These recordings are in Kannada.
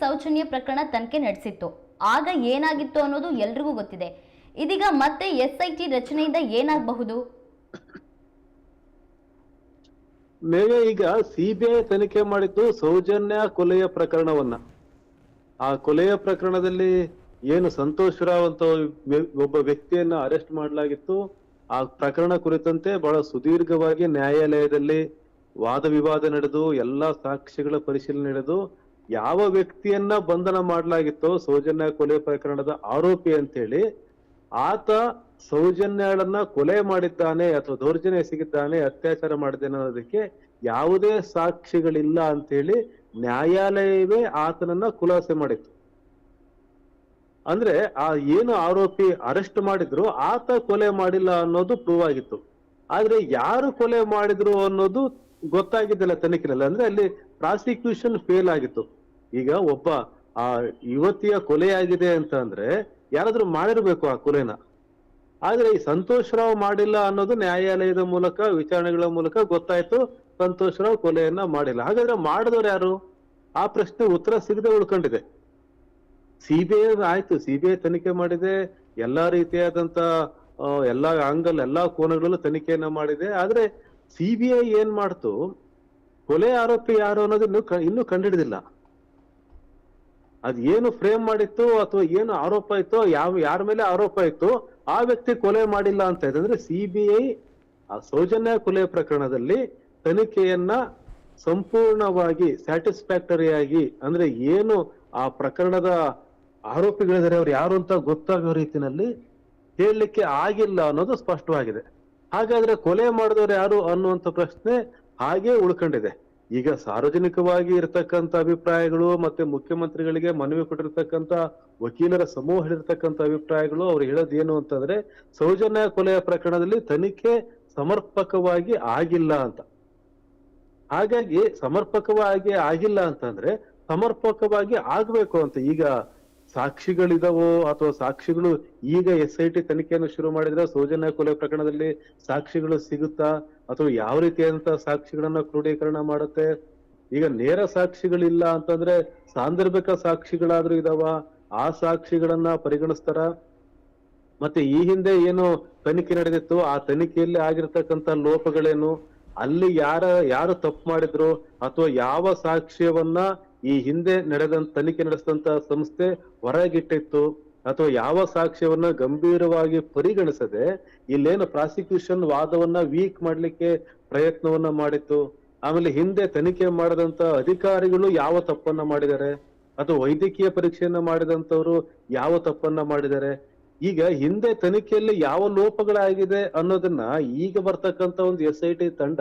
ಸೌಜನ್ಯ ಪ್ರಕರಣ ತನಿಖೆ ನಡೆಸಿತ್ತು. ಆಗ ಏನಾಗಿತ್ತು ಅನ್ನೋದು ಎಲ್ರಿಗೂ ಗೊತ್ತಿದೆ. ಇದೀಗ ಮತ್ತೆ ಎಸ್ಐಟಿ ರಚನೆಯಿಂದ ಏನಾಗಬಹುದು? ಮೇಲೆ ಈಗ ಸಿಬಿಐ ತನಿಖೆ ಮಾಡಿದ್ದು ಸೌಜನ್ಯ ಕೊಲೆಯ ಪ್ರಕರಣವನ್ನ. ಆ ಕೊಲೆಯ ಪ್ರಕರಣದಲ್ಲಿ ಏನು ಸಂತೋಷ್ ರಾವ್ ಅಂತ ಒಬ್ಬ ವ್ಯಕ್ತಿಯನ್ನ ಅರೆಸ್ಟ್ ಮಾಡಲಾಗಿತ್ತು. ಆ ಪ್ರಕರಣ ಕುರಿತಂತೆ ಬಹಳ ಸುದೀರ್ಘವಾಗಿ ನ್ಯಾಯಾಲಯದಲ್ಲಿ ವಾದ ವಿವಾದ ನಡೆದು, ಎಲ್ಲಾ ಸಾಕ್ಷಿಗಳ ಪರಿಶೀಲನೆ ನಡೆದು ಯಾವ ವ್ಯಕ್ತಿಯನ್ನ ಬಂಧನ ಮಾಡಲಾಗಿತ್ತೋ ಸೌಜನ್ಯ ಕೊಲೆ ಪ್ರಕರಣದ ಆರೋಪಿ ಅಂತೇಳಿ ಆತ ಸೌಜನ್ಯಳನ್ನ ಕೊಲೆ ಮಾಡಿದ್ದಾನೆ ಅಥವಾ ದೌರ್ಜನ್ಯ ಸಿಗಿದ್ದಾನೆ ಅತ್ಯಾಚಾರ ಮಾಡಿದ್ದಾನೆ ಅನ್ನೋದಕ್ಕೆ ಯಾವುದೇ ಸಾಕ್ಷಿಗಳಿಲ್ಲ ಅಂತ ಹೇಳಿ ನ್ಯಾಯಾಲಯವೇ ಆತನನ್ನ ಖುಲಾಸೆ ಮಾಡಿತ್ತು. ಅಂದ್ರೆ ಆ ಏನು ಆರೋಪಿ ಅರೆಸ್ಟ್ ಮಾಡಿದ್ರು ಆತ ಕೊಲೆ ಮಾಡಿಲ್ಲ ಅನ್ನೋದು ಪ್ರೂವ್ ಆಗಿತ್ತು. ಆದ್ರೆ ಯಾರು ಕೊಲೆ ಮಾಡಿದ್ರು ಅನ್ನೋದು ಗೊತ್ತಾಗಿದ್ದಿಲ್ಲ ತನಿಖೆನಲ್ಲಿ ಅಂದ್ರೆ ಅಲ್ಲಿ ಪ್ರಾಸಿಕ್ಯೂಷನ್ ಫೇಲ್ ಆಗಿತ್ತು. ಈಗ ಒಬ್ಬ, ಆ ಯುವತಿಯ ಕೊಲೆ ಆಗಿದೆ ಅಂತ ಅಂದ್ರೆ ಯಾರಾದ್ರೂ ಮಾಡಿರ್ಬೇಕು ಆ ಕೊಲೆನ. ಆದ್ರೆ ಈ ಸಂತೋಷ್ ರಾವ್ ಮಾಡಿಲ್ಲ ಅನ್ನೋದು ನ್ಯಾಯಾಲಯದ ಮೂಲಕ, ವಿಚಾರಣೆಗಳ ಮೂಲಕ ಗೊತ್ತಾಯ್ತು, ಸಂತೋಷ್ ರಾವ್ ಕೊಲೆಯನ್ನ ಮಾಡಿಲ್ಲ. ಹಾಗಾದ್ರೆ ಮಾಡಿದವ್ರು ಯಾರು? ಆ ಪ್ರಶ್ನೆ ಉತ್ತರ ಸಿಗದೆ ಉಳ್ಕೊಂಡಿದೆ. ಸಿಬಿಐ ಆಯ್ತು, ಸಿಬಿಐ ತನಿಖೆ ಮಾಡಿದೆ, ಎಲ್ಲಾ ರೀತಿಯಾದಂತ ಎಲ್ಲಾ ಆಂಗಲ್ ಎಲ್ಲಾ ಕೋನಗಳಲ್ಲೂ ತನಿಖೆಯನ್ನ ಮಾಡಿದೆ. ಆದ್ರೆ ಸಿಬಿಐ ಏನ್ ಮಾಡ್ತು? ಕೊಲೆ ಆರೋಪಿ ಯಾರು ಅನ್ನೋದು ಇನ್ನೂ ಕ- ಇನ್ನೂ ಕಂಡಿಡಿದಿಲ್ಲ ಅದ್ ಏನು ಫ್ರೇಮ್ ಮಾಡಿತ್ತು ಅಥವಾ ಏನು ಆರೋಪ ಇತ್ತು, ಯಾವ, ಯಾರ ಮೇಲೆ ಆರೋಪ ಇತ್ತು, ಆ ವ್ಯಕ್ತಿ ಕೊಲೆ ಮಾಡಿಲ್ಲ ಅಂತ ಅಂದ್ರೆ ಸಿಬಿಐ ಆ ಸೌಜನ್ಯ ಕೊಲೆ ಪ್ರಕರಣದಲ್ಲಿ ತನಿಖೆಯನ್ನ ಸಂಪೂರ್ಣವಾಗಿ ಸ್ಯಾಟಿಸ್ಫ್ಯಾಕ್ಟರಿ ಆಗಿ, ಅಂದ್ರೆ ಏನು ಆ ಪ್ರಕರಣದ ಆರೋಪಿಗಳಿದ್ದಾರೆ, ಅವ್ರು ಯಾರು ಅಂತ ಗೊತ್ತಾಗೋ ರೀತಿನಲ್ಲಿ ಹೇಳಲಿಕ್ಕೆ ಆಗಿಲ್ಲ ಅನ್ನೋದು ಸ್ಪಷ್ಟವಾಗಿದೆ. ಹಾಗಾದ್ರೆ ಕೊಲೆ ಮಾಡಿದವರು ಯಾರು ಅನ್ನುವಂತ ಪ್ರಶ್ನೆ ಹಾಗೆ ಉಳ್ಕೊಂಡಿದೆ. ಈಗ ಸಾರ್ವಜನಿಕವಾಗಿ ಇರತಕ್ಕಂತ ಅಭಿಪ್ರಾಯಗಳು ಮತ್ತೆ ಮುಖ್ಯಮಂತ್ರಿಗಳಿಗೆ ಮನವಿ ಕೊಟ್ಟಿರ್ತಕ್ಕಂಥ ವಕೀಲರ ಸಮೂಹ ಹೇಳಿರ್ತಕ್ಕಂತ ಅಭಿಪ್ರಾಯಗಳು, ಅವ್ರು ಹೇಳೋದು ಏನು ಅಂತಂದ್ರೆ ಸೌಜನ್ಯ ಕೊಲೆಯ ಪ್ರಕರಣದಲ್ಲಿ ತನಿಖೆ ಸಮರ್ಪಕವಾಗಿ ಆಗಿಲ್ಲ ಅಂತ. ಹಾಗಾಗಿ ಸಮರ್ಪಕವಾಗಿ ಆಗಿಲ್ಲ ಅಂತಂದ್ರೆ ಸಮರ್ಪಕವಾಗಿ ಆಗ್ಬೇಕು ಅಂತ. ಈಗ ಸಾಕ್ಷಿಗಳಿದಾವೋ ಅಥವಾ ಸಾಕ್ಷಿಗಳು ಈಗ ಎಸ್ ಐ ಟಿ ತನಿಖೆಯನ್ನು ಶುರು ಮಾಡಿದ್ರೆ ಸೌಜನ್ಯ ಕೊಲೆ ಪ್ರಕರಣದಲ್ಲಿ ಸಾಕ್ಷಿಗಳು ಸಿಗುತ್ತಾ ಅಥವಾ ಯಾವ ರೀತಿಯಾದಂತಹ ಸಾಕ್ಷಿಗಳನ್ನ ಕ್ರೋಢೀಕರಣ ಮಾಡುತ್ತೆ? ಈಗ ನೇರ ಸಾಕ್ಷಿಗಳಿಲ್ಲ ಅಂತಂದ್ರೆ ಸಾಂದರ್ಭಿಕ ಸಾಕ್ಷಿಗಳಾದ್ರೂ ಇದಾವ? ಆ ಸಾಕ್ಷಿಗಳನ್ನ ಪರಿಗಣಿಸ್ತಾರ? ಮತ್ತೆ ಈ ಹಿಂದೆ ಏನು ತನಿಖೆ ನಡೆದಿತ್ತು? ಆ ತನಿಖೆಯಲ್ಲಿ ಆಗಿರ್ತಕ್ಕಂತ ಲೋಪಗಳೇನು? ಅಲ್ಲಿ ಯಾರ, ಯಾರು ತಪ್ಪು ಮಾಡಿದ್ರು? ಅಥವಾ ಯಾವ ಸಾಕ್ಷ್ಯವನ್ನ ಈ ಹಿಂದೆ ನಡೆದ ತನಿಖೆ ನಡೆಸಿದಂತ ಸಂಸ್ಥೆ ಹೊರಗಿಟ್ಟಿತ್ತು. ಅಥವಾ ಯಾವ ಸಾಕ್ಷ್ಯವನ್ನ ಗಂಭೀರವಾಗಿ ಪರಿಗಣಿಸದೆ ಇಲ್ಲೇನು ಪ್ರಾಸಿಕ್ಯೂಷನ್ ವಾದವನ್ನ ವೀಕ್ ಮಾಡ್ಲಿಕ್ಕೆ ಪ್ರಯತ್ನವನ್ನ ಮಾಡಿತ್ತು. ಆಮೇಲೆ ಹಿಂದೆ ತನಿಖೆ ಮಾಡಿದಂತ ಅಧಿಕಾರಿಗಳು ಯಾವ ತಪ್ಪನ್ನ ಮಾಡಿದ್ದಾರೆ? ಅಥವಾ ವೈದ್ಯಕೀಯ ಪರೀಕ್ಷೆಯನ್ನ ಮಾಡಿದಂತವ್ರು ಯಾವ ತಪ್ಪನ್ನ ಮಾಡಿದ್ದಾರೆ? ಈಗ ಹಿಂದೆ ತನಿಖೆಯಲ್ಲಿ ಯಾವ ಲೋಪಗಳಾಗಿದೆ ಅನ್ನೋದನ್ನ ಈಗ ಬರ್ತಕ್ಕಂತ ಒಂದು ಎಸ್ ಐ ಟಿ ತಂಡ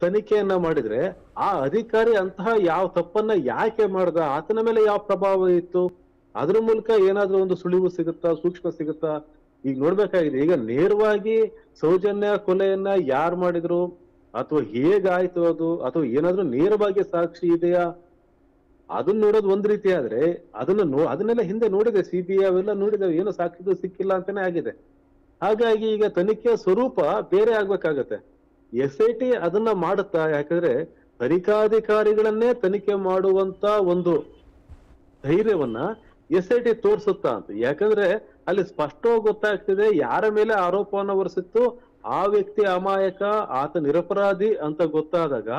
ತನಿಖೆಯನ್ನ ಮಾಡಿದ್ರೆ ಆ ಅಧಿಕಾರಿ ಅಂತಹ ಯಾವ ತಪ್ಪನ್ನ ಯಾಕೆ ಮಾಡ್ದ, ಆತನ ಮೇಲೆ ಯಾವ ಪ್ರಭಾವ ಇತ್ತು, ಅದ್ರ ಮೂಲಕ ಏನಾದ್ರೂ ಒಂದು ಸುಳಿವು ಸಿಗುತ್ತಾ, ಸೂಕ್ಷ್ಮ ಸಿಗುತ್ತಾ, ಈಗ ನೋಡ್ಬೇಕಾಗಿದೆ. ಈಗ ನೇರವಾಗಿ ಸೌಜನ್ಯ ಕೊಲೆಯನ್ನ ಯಾರು ಮಾಡಿದ್ರು, ಅಥವಾ ಹೇಗಾಯ್ತು ಅದು, ಅಥವಾ ಏನಾದ್ರೂ ನೇರವಾಗಿ ಸಾಕ್ಷಿ ಇದೆಯಾ? ಅದನ್ನ ನೋಡೋದು ಒಂದ್ ರೀತಿ ಆದ್ರೆ ಅದನ್ನ ನೋ, ಅದನ್ನೆಲ್ಲ ಹಿಂದೆ ನೋಡಿದೆ ಐ ಅವೆಲ್ಲ ನೋಡಿದೆ, ಏನು ಸಾಕ್ಷಿಗಳು ಸಿಕ್ಕಿಲ್ಲ ಅಂತಾನೆ ಆಗಿದೆ. ಹಾಗಾಗಿ ಈಗ ತನಿಖೆಯ ಸ್ವರೂಪ ಬೇರೆ ಆಗ್ಬೇಕಾಗತ್ತೆ. ಎಸ್ ಐ ಟಿ ಅದನ್ನ ಮಾಡುತ್ತಾ? ಯಾಕಂದ್ರೆ ತನಿಖಾಧಿಕಾರಿಗಳನ್ನೇ ತನಿಖೆ ಮಾಡುವಂತ ಒಂದು ಧೈರ್ಯವನ್ನ ಎಸ್ ಐ ಟಿ ತೋರಿಸುತ್ತಾ ಅಂತ. ಯಾಕಂದ್ರೆ ಅಲ್ಲಿ ಸ್ಪಷ್ಟವಾಗಿ ಗೊತ್ತಾಗ್ತಿದೆ ಯಾರ ಮೇಲೆ ಆರೋಪವನ್ನು ಹೊರಿಸಿತ್ತು. ಆ ವ್ಯಕ್ತಿ ಅಮಾಯಕ, ಆತ ನಿರಪರಾಧಿ ಅಂತ ಗೊತ್ತಾದಾಗ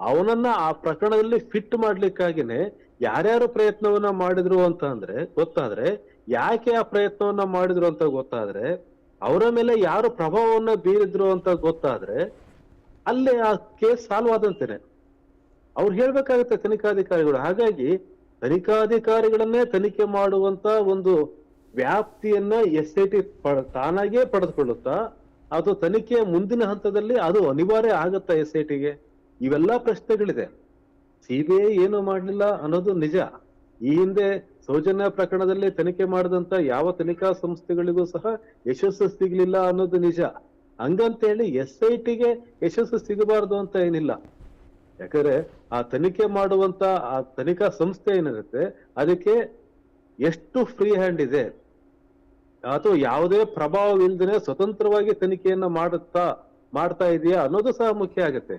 ಅವನನ್ನ ಆ ಪ್ರಕರಣದಲ್ಲಿ ಫಿಟ್ ಮಾಡ್ಲಿಕ್ಕಾಗಿನೆ ಯಾರ್ಯಾರು ಪ್ರಯತ್ನವನ್ನ ಮಾಡಿದ್ರು ಅಂತ ಅಂದ್ರೆ, ಗೊತ್ತಾದ್ರೆ ಯಾಕೆ ಆ ಪ್ರಯತ್ನವನ್ನ ಮಾಡಿದ್ರು ಅಂತ ಗೊತ್ತಾದ್ರೆ, ಅವರ ಮೇಲೆ ಯಾರು ಪ್ರಭಾವವನ್ನ ಬೀರಿದ್ರು ಅಂತ ಗೊತ್ತಾದ್ರೆ ಅಲ್ಲೇ ಆ ಕೇಸ್ ಸಾಲ್ವ್ ಆದಂತೇನೆ. ಅವ್ರು ಹೇಳ್ಬೇಕಾಗುತ್ತೆ ತನಿಖಾಧಿಕಾರಿಗಳು. ಹಾಗಾಗಿ ತನಿಖಾಧಿಕಾರಿಗಳನ್ನೇ ತನಿಖೆ ಮಾಡುವಂತ ಒಂದು ವ್ಯಾಪ್ತಿಯನ್ನ ಎಸ್ ಐ ಟಿ ತಾನಾಗೇ ಪಡೆದುಕೊಳ್ಳುತ್ತಾ, ಅದು ತನಿಖೆಯ ಮುಂದಿನ ಹಂತದಲ್ಲಿ ಅದು ಅನಿವಾರ್ಯ ಆಗತ್ತಾ ಎಸ್ ಐ ಟಿಗೆ ಇವೆಲ್ಲ ಪ್ರಶ್ನೆಗಳಿದೆ. ಸಿಬಿಐ ಏನು ಮಾಡಲಿಲ್ಲ ಅನ್ನೋದು ನಿಜ. ಈ ಹಿಂದೆ ಸೌಜನ್ಯ ಪ್ರಕರಣದಲ್ಲಿ ತನಿಖೆ ಮಾಡಿದಂತ ಯಾವ ತನಿಖಾ ಸಂಸ್ಥೆಗಳಿಗೂ ಸಹ ಯಶಸ್ಸು ಸಿಗಲಿಲ್ಲ ಅನ್ನೋದು ನಿಜ. ಹಂಗಂತೇಳಿ ಎಸ್ ಐ ಟಿಗೆ ಯಶಸ್ಸು ಸಿಗಬಾರ್ದು ಅಂತ ಏನಿಲ್ಲ. ಯಾಕಂದ್ರೆ ಆ ತನಿಖೆ ಮಾಡುವಂತ ಆ ತನಿಖಾ ಸಂಸ್ಥೆ ಏನಿರುತ್ತೆ, ಅದಕ್ಕೆ ಎಷ್ಟು ಫ್ರೀ ಹ್ಯಾಂಡ್ ಇದೆ, ಅಥವಾ ಯಾವುದೇ ಪ್ರಭಾವ ಇಲ್ದೇನೆ ಸ್ವತಂತ್ರವಾಗಿ ತನಿಖೆಯನ್ನ ಮಾಡುತ್ತಾ, ಮಾಡ್ತಾ ಇದೆಯಾ ಅನ್ನೋದು ಸಹ ಮುಖ್ಯ ಆಗುತ್ತೆ.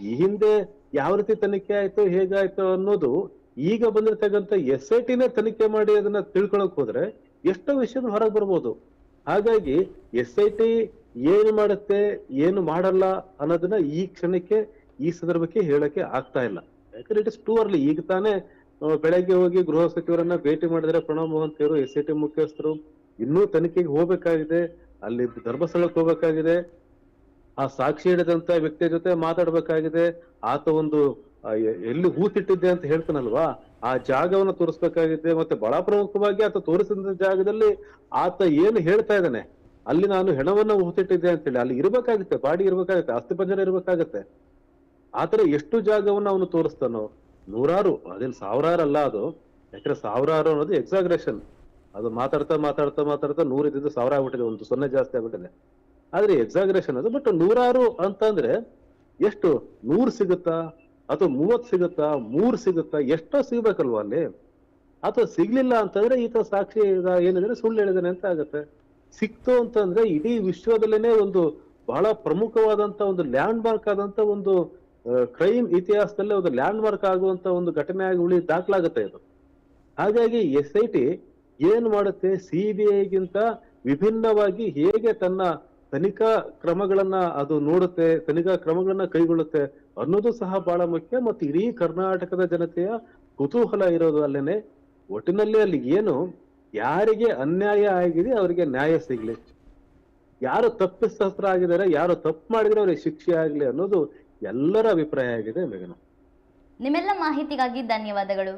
ಈ ಹಿಂದೆ ಯಾವ ರೀತಿ ತನಿಖೆ ಆಯ್ತು, ಹೇಗಾಯ್ತು ಅನ್ನೋದು ಈಗ ಬಂದಿರ್ತಕ್ಕಂಥ ಎಸ್ ಐ ಟಿನೇ ತನಿಖೆ ಮಾಡಿ ಅದನ್ನ ತಿಳ್ಕೊಳಕ್ ಹೋದ್ರೆ ಎಷ್ಟೋ ವಿಷಯಗಳು ಹೊರಗೆ ಬರ್ಬೋದು. ಹಾಗಾಗಿ ಎಸ್ ಐ ಟಿ ಏನು ಮಾಡುತ್ತೆ, ಏನು ಮಾಡಲ್ಲ ಅನ್ನೋದನ್ನ ಈ ಕ್ಷಣಕ್ಕೆ, ಈ ಸಂದರ್ಭಕ್ಕೆ ಹೇಳಕ್ಕೆ ಆಗ್ತಾ ಇಲ್ಲ. ಯಾಕಂದ್ರೆ ಇಟ್ ಇಸ್ ಟೂ ಅರ್ಲಿ ಈಗ ತಾನೇ ಬೆಳಗ್ಗೆ ಹೋಗಿ ಗೃಹ ಸಚಿವರನ್ನ ಭೇಟಿ ಮಾಡಿದ್ರೆ ಮೋಹನ್ ಮೊಹಂತಿಯವರು ಎಸ್ ಐ ಟಿ ಮುಖ್ಯಸ್ಥರು ಇನ್ನೂ ತನಿಖೆಗೆ ಹೋಗ್ಬೇಕಾಗಿದೆ, ಅಲ್ಲಿ ಧರ್ಮಸ್ಥಳಕ್ಕೆ ಹೋಗ್ಬೇಕಾಗಿದೆ. ಆ ಸಾಕ್ಷಿ ಹಿಡಿದಂತ ವ್ಯಕ್ತಿಯ ಜೊತೆ ಮಾತಾಡ್ಬೇಕಾಗಿದೆ. ಆತ ಒಂದು ಎಲ್ಲಿ ಹೂತಿಟ್ಟಿದ್ದೆ ಅಂತ ಹೇಳ್ತಾನಲ್ವಾ? ಆ ಜಾಗವನ್ನು ತೋರಿಸ್ಬೇಕಾಗಿದೆ. ಮತ್ತೆ ಬಹಳ ಪ್ರಮುಖವಾಗಿ ಆತ ತೋರಿಸಿದ ಜಾಗದಲ್ಲಿ ಆತ ಏನು ಹೇಳ್ತಾ ಇದ್ದಾನೆ? ಅಲ್ಲಿ ನಾನು ಹೆಣವನ್ನ ಹೊತ್ತಿಟ್ಟಿದ್ದೆ ಅಂತೇಳಿ. ಅಲ್ಲಿ ಇರ್ಬೇಕಾಗುತ್ತೆ, ಬಾಡಿ ಇರ್ಬೇಕಾಗುತ್ತೆ ಅಸ್ಥಿಪಂಜರ ಇರ್ಬೇಕಾಗತ್ತೆ. ಆತರ ಎಷ್ಟು ಜಾಗವನ್ನ ಅವನು ತೋರಿಸ್ತಾನೋ, ನೂರಾರು, ಅದೇನು ಸಾವಿರಾರು ಅಲ್ಲ ಅದು. ಯಾಕಂದ್ರೆ ಸಾವಿರಾರು ಅನ್ನೋದು ಎಕ್ಸಾಗ್ರೇಷನ್ ಅದು ಮಾತಾಡ್ತಾ ಮಾತಾಡ್ತಾ ಮಾತಾಡ್ತಾ ನೂರ ಇದ್ದಿದ್ದು ಸಾವಿರ ಆಗ್ಬಿಟ್ಟಿದೆ, ಒಂದು ಸೊನ್ನೆ ಜಾಸ್ತಿ ಆಗ್ಬಿಟ್ಟಿದೆ. ಆದ್ರೆ ಎಕ್ಸಾಗ್ರೇಷನ್ ಅದು. ಬಟ್ ನೂರಾರು ಅಂತಂದ್ರೆ ಎಷ್ಟು? ನೂರ್ ಸಿಗುತ್ತಾ? ಅಥವಾ ಮೂವತ್ ಸಿಗುತ್ತಾ? ಮೂರ್ ಸಿಗುತ್ತಾ? ಎಷ್ಟೋ ಸಿಗ್ಬೇಕಲ್ವಾ ಅಲ್ಲಿ? ಅಥವಾ ಸಿಗ್ಲಿಲ್ಲ ಅಂತಂದ್ರೆ ಈತ ಸಾಕ್ಷಿ ಏನಿದ್ರೆ ಸುಳ್ಳು ಹೇಳಿದಾನೆ ಅಂತ ಆಗತ್ತೆ. ಸಿಕ್ತು ಅಂತಂದ್ರೆ ಇಡೀ ವಿಶ್ವದಲ್ಲೇನೆ ಒಂದು ಬಹಳ ಪ್ರಮುಖವಾದಂತ ಒಂದು ಲ್ಯಾಂಡ್ ಮಾರ್ಕ್ ಆದಂತ ಒಂದು ಕ್ರೈಮ್ ಇತಿಹಾಸದಲ್ಲೇ ಒಂದು ಲ್ಯಾಂಡ್ ಮಾರ್ಕ್ ಆಗುವಂತ ಒಂದು ಘಟನೆ ಆಗಿ ಉಳಿ ದಾಖಲಾಗುತ್ತೆ ಇದು ಹಾಗಾಗಿ ಎಸ್ ಐ ಟಿ ಏನ್ ಮಾಡುತ್ತೆ ಸಿಬಿಐಗಿಂತ ವಿಭಿನ್ನವಾಗಿ ಹೇಗೆ ತನ್ನ ತನಿಖಾ ಕ್ರಮಗಳನ್ನ ಅದು ನೋಡುತ್ತೆ, ತನಿಖಾ ಕ್ರಮಗಳನ್ನ ಕೈಗೊಳ್ಳುತ್ತೆ ಅನ್ನೋದು ಸಹ ಬಹಳ ಮುಖ್ಯ. ಮತ್ತು ಇಡೀ ಕರ್ನಾಟಕದ ಜನತೆಯ ಕುತೂಹಲ ಇರೋದು ಅಲ್ಲೇನೆ ಒಟ್ಟಿನಲ್ಲಿ ಅಲ್ಲಿ ಏನು ಯಾರಿಗೆ ಅನ್ಯಾಯ ಆಗಿದೆ ಅವರಿಗೆ ನ್ಯಾಯ ಸಿಗ್ಲಿ. ಯಾರು ತಪ್ಪಿಸ್ತಸ್ತ್ರ ಆಗಿದ್ದಾರೆ, ಯಾರು ತಪ್ಪು ಮಾಡಿದ್ರೆ ಅವರಿಗೆ ಶಿಕ್ಷೆ ಆಗ್ಲಿ ಅನ್ನೋದು ಎಲ್ಲರ ಅಭಿಪ್ರಾಯ ಆಗಿದೆ ಮೇಘನ. ನಿಮ್ಮೆಲ್ಲ ಮಾಹಿತಿಗಾಗಿ ಧನ್ಯವಾದಗಳು.